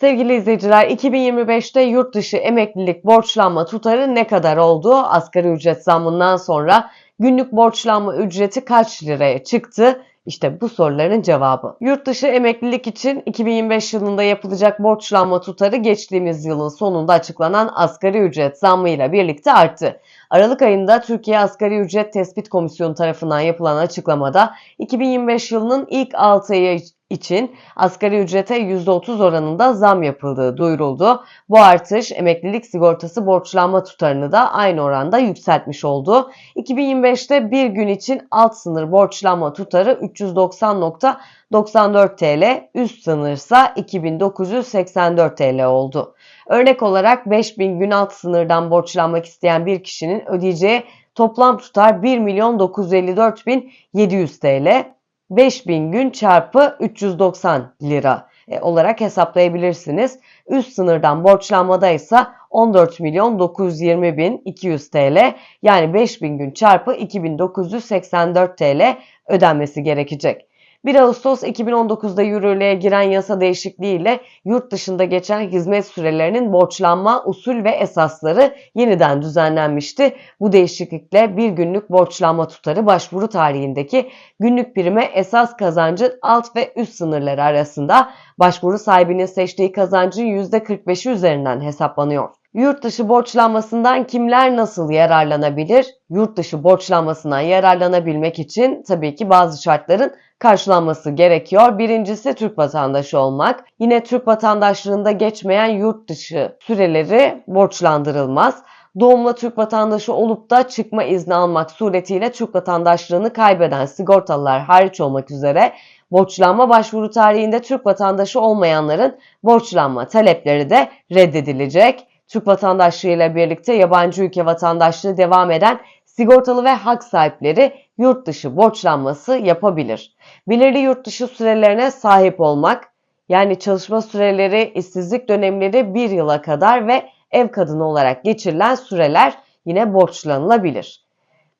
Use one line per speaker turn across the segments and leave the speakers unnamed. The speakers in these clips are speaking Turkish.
Sevgili izleyiciler, 2025'te yurt dışı emeklilik borçlanma tutarı ne kadar oldu? Asgari ücret zammından sonra günlük borçlanma ücreti kaç liraya çıktı? İşte bu soruların cevabı. Yurt dışı emeklilik için 2025 yılında yapılacak borçlanma tutarı geçtiğimiz yılın sonunda açıklanan asgari ücret zammıyla birlikte arttı. Aralık ayında Türkiye Asgari Ücret Tespit Komisyonu tarafından yapılan açıklamada 2025 yılının ilk 6 ayı için asgari ücrete %30 oranında zam yapıldığı duyuruldu. Bu artış emeklilik sigortası borçlanma tutarını da aynı oranda yükseltmiş oldu. 2025'te bir gün için alt sınır borçlanma tutarı 390.94 TL, üst sınırsa 2984 TL oldu. Örnek olarak 5000 gün alt sınırdan borçlanmak isteyen bir kişinin ödeyeceği toplam tutar 1 milyon 954 bin 700 TL. 5000 gün çarpı 390 lira e, olarak hesaplayabilirsiniz. Üst sınırdan borçlanmada ise 14 milyon 920 bin 200 TL yani 5000 gün çarpı 2984 TL ödenmesi gerekecek. 1 Ağustos 2019'da yürürlüğe giren yasa değişikliğiyle yurt dışında geçen hizmet sürelerinin borçlanma usul ve esasları yeniden düzenlenmişti. Bu değişiklikle bir günlük borçlanma tutarı başvuru tarihindeki günlük prime esas kazancın alt ve üst sınırları arasında başvuru sahibinin seçtiği kazancın %45'i üzerinden hesaplanıyor. Yurt dışı borçlanmasından kimler nasıl yararlanabilir? Yurt dışı borçlanmasından yararlanabilmek için tabii ki bazı şartların karşılanması gerekiyor. Birincisi Türk vatandaşı olmak. Yine Türk vatandaşlığında geçmeyen yurt dışı süreleri borçlandırılmaz. Doğumla Türk vatandaşı olup da çıkma izni almak suretiyle Türk vatandaşlığını kaybeden sigortalılar hariç olmak üzere borçlanma başvuru tarihinde Türk vatandaşı olmayanların borçlanma talepleri de reddedilecek. Türk vatandaşlığı ile birlikte yabancı ülke vatandaşlığı devam eden sigortalı ve hak sahipleri yurt dışı borçlanması yapabilir. Belirli yurt dışı sürelerine sahip olmak, yani çalışma süreleri, işsizlik dönemleri bir yıla kadar ve ev kadını olarak geçirilen süreler yine borçlanılabilir.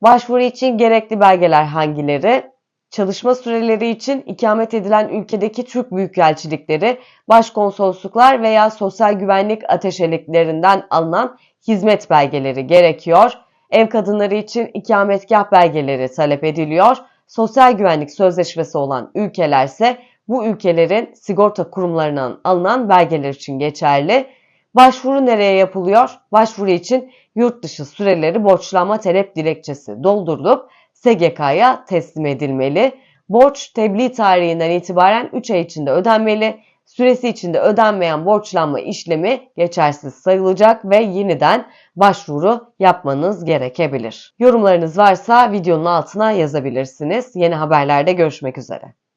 Başvuru için gerekli belgeler hangileri? Çalışma süreleri için ikamet edilen ülkedeki Türk büyükelçilikleri, başkonsolosluklar veya sosyal güvenlik ateşeliklerinden alınan hizmet belgeleri gerekiyor. Ev kadınları için ikametgah belgeleri talep ediliyor. Sosyal güvenlik sözleşmesi olan ülkelerse bu ülkelerin sigorta kurumlarından alınan belgeler için geçerli. Başvuru nereye yapılıyor? Başvuru için yurt dışı süreleri borçlanma talep dilekçesi doldurulup SGK'ya teslim edilmeli. Borç tebliğ tarihinden itibaren 3 ay içinde ödenmeli. Süresi içinde ödenmeyen borçlanma işlemi geçersiz sayılacak ve yeniden başvuru yapmanız gerekebilir. Yorumlarınız varsa videonun altına yazabilirsiniz. Yeni haberlerde görüşmek üzere.